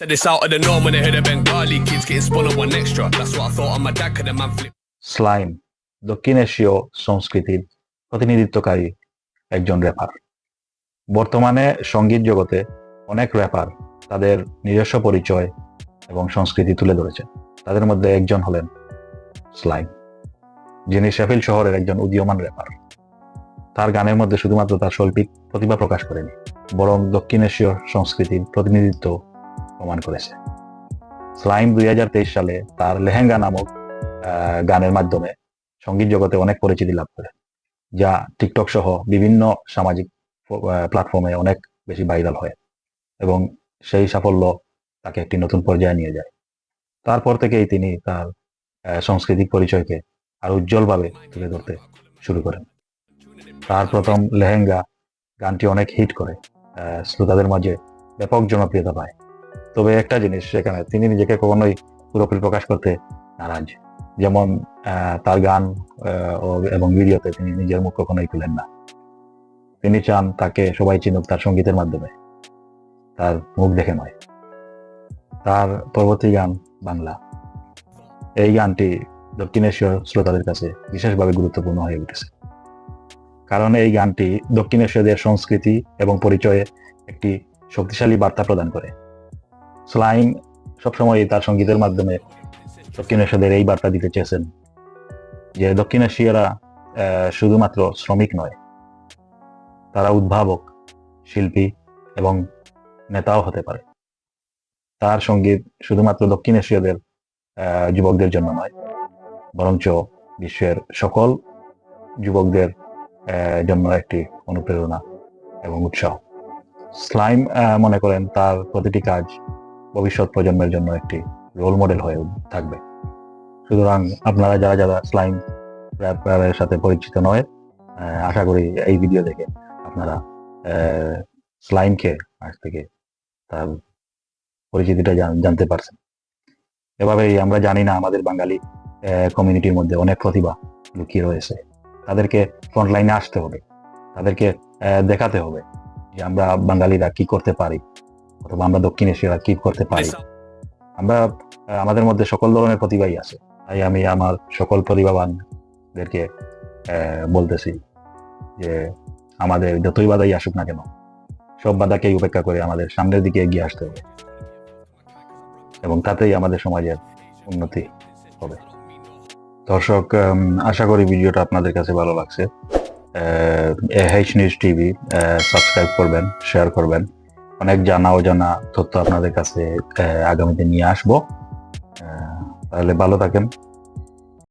This out of the norm when Bengali kids getting spun on one extra. That's what I thought on my dad, cause the man flip. Slime দক্ষিণ এশীয় সংস্কৃতির প্রতিনিধিত্বকারী একজন wrapper বর্তমানে সংগীত জগতে অনেক wrapper তাদের নিজস্ব পরিচয় এবং সংস্কৃতি তুলে ধরেছেন তাদের মধ্যে একজন হলেন স্লাইম যিনি শেফিল শহরের একজন উদীয়মান র্যাপার তার গানের মধ্যে শুধুমাত্র তার শৈল্পিক প্রতিভা প্রকাশ করেনি বরং দক্ষিণ এশীয় সংস্কৃতির প্রতিনিধিত্ব প্রমাণ করেছে। স্লাইম দুই সালে তার লেহেঙ্গা নামক গানের মাধ্যমে সংগীত জগতে অনেক পরিচিতি লাভ করে, যা টিকটক সহ বিভিন্ন সামাজিক প্ল্যাটফর্মে অনেক বেশি ভাইরাল হয় এবং সেই সাফল্য তাকে একটি নতুন পর্যায়ে নিয়ে যায়। তারপর থেকেই তিনি তার সাংস্কৃতিক পরিচয়কে আরও উজ্জ্বলভাবে তুলে ধরতে শুরু করেন। তার প্রথম লেহেঙ্গা গানটি অনেক হিট করে শ্রোতাদের মাঝে ব্যাপক জনপ্রিয়তা পায়। তবে একটা জিনিস সেখানে, তিনি নিজেকে কখনোই পুরোপুরি প্রকাশ করতে নারাজ। যেমন তার গান এবং ভিডিওতে তিনি নিজের মুখ কখনোই খুলেন না। তিনি চান তাকে সবাই চিনুক তার সঙ্গীতের মাধ্যমে। তার মুখ দেখে নয়। তার পরবর্তী গান বাংলা। এই গানটি দক্ষিণ এশীয় শ্রোতাদের কাছে বিশেষভাবে গুরুত্বপূর্ণ হয়ে উঠেছে। কারণ এই গানটি দক্ষিণ এশীয়দের সংস্কৃতি এবং পরিচয়ে একটি শক্তিশালী বার্তা প্রদান করে। স্লাইম সবসময় তার সঙ্গীতের মাধ্যমে দক্ষিণ এশিয়াদের এই বার্তা দিতে চেয়েছেন, যে দক্ষিণ এশিয়ারা শুধুমাত্র শ্রমিক নয়, তারা উদ্ভাবক, শিল্পী এবং নেতাও হতে পারে। তার সংগীত শুধুমাত্র দক্ষিণ এশিয়াদের যুবকদের জন্য নয়, বরঞ্চ বিশ্বের সকল যুবকদের জন্য একটি অনুপ্রেরণা এবং উৎসাহ। স্লাইম মনে করেন তার প্রতিটি কাজ ভবিষ্যৎ প্রজন্মের জন্য একটি রোল মডেল হয়ে থাকবে। সুতরাং আপনারা যারা যারা স্লাইম র্যাপারের সাথে পরিচিত নয় আশা করি এই ভিডিও দেখে আপনারা স্লাইমকে আজ থেকে তার পরিচিতিটা জান- জানতে পারছেন। এভাবেই আমরা জানি না আমাদের বাঙালি কমিউনিটির মধ্যে অনেক প্রতিভা লুকিয়ে রয়েছে। তাদেরকে ফ্রন্টলাইনে আসতে হবে। তাদেরকে দেখাতে হবে যে আমরা বাঙালিরা কি করতে পারি। অথবা আমরা দক্ষিণ এশিয়ারা কি করতে পারি। আমরা আমাদের মধ্যে সকল ধরনের প্রতিভাই আছে। তাই আমি আমার সকল প্রতিভাবানদেরকে বলতেছি যে আমাদের যতই বাধাই আসুক না কেন সব বাধাকেই উপেক্ষা করে আমাদের সামনের দিকে এগিয়ে আসতে হবে। এবং তাতেই আমাদের সমাজের উন্নতি হবে। দর্শক আশা করি ভিডিওটা আপনাদের কাছে ভালো লাগছে। এইচ নিউজ টিভি সাবস্ক্রাইব করবেন শেয়ার করবেন। অনেক জানা অজানা তথ্য আপনাদের কাছে আগামীতে নিয়ে আসব। তাহলে ভালো থাকেন।